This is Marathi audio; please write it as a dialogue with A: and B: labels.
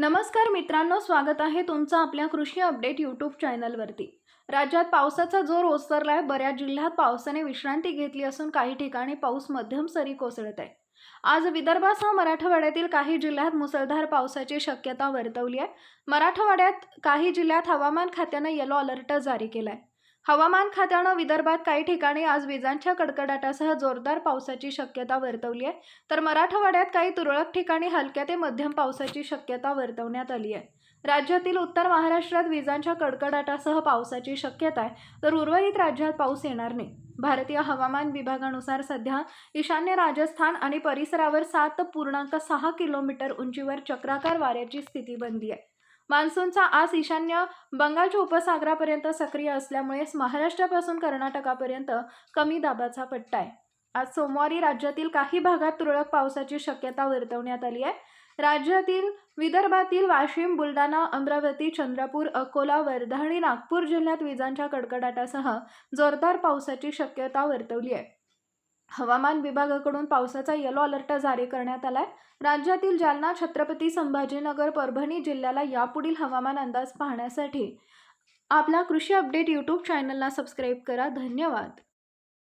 A: नमस्कार मित्रांनो स्वागत आहे तुमचं आपल्या कृषी अपडेट यूट्यूब चॅनलवरती. राज्यात पावसाचा जोर आहे बऱ्याच जिल्ह्यात पावसाने विश्रांती घेतली असून काही ठिकाणी पाऊस मध्यम सरी कोसळत आहे. आज विदर्भासह मराठवाड्यातील काही जिल्ह्यात मुसळधार पावसाची शक्यता वर्तवली आहे. मराठवाड्यात काही जिल्ह्यात हवामान खात्यानं येलो अलर्ट जारी केला आहे हवामान खात्यानं विदर्भात काही ठिकाणी आज विजांच्या कडकडाटासह जोरदार पावसाची शक्यता वर्तवली आहे. तर मराठवाड्यात काही तुरळक ठिकाणी हलक्या ते मध्यम पावसाची शक्यता वर्तवण्यात आली आहे. राज्यातील उत्तर महाराष्ट्रात विजांच्या कडकडाटासह पावसाची शक्यता आहे. तर उर्वरित राज्यात पाऊस येणार नाही. भारतीय हवामान विभागानुसार सध्या ईशान्य राजस्थान आणि परिसरावर सात पूर्णांक सहा किलोमीटर उंचीवर चक्राकार वाऱ्याची स्थिती बनली आहे. मान्सूनचा आज ईशान्य बंगालच्या उपसागरापर्यंत सक्रिय असल्यामुळेच महाराष्ट्रापासून कर्नाटकापर्यंत कमी दाबाचा पट्टा आहे. आज सोमवारी राज्यातील काही भागात तुरळक पावसाची शक्यता वर्तवण्यात आली आहे. राज्यातील विदर्भातील वाशिम बुलढाणा अमरावती चंद्रपूर अकोला वर्धा आणि नागपूर जिल्ह्यात विजांच्या कडकडाटासह जोरदार पावसाची शक्यता वर्तवली आहे. हवामान विभागाकडून पावसाचा येलो अलर्ट जारी करण्यात आलाय. राज्यातील जालना छत्रपती संभाजीनगर परभणी जिल्ह्याला यापुढील हवामान अंदाज पाहण्यासाठी आपला कृषी अपडेट यूट्यूब चॅनलला सबस्क्राईब करा. धन्यवाद.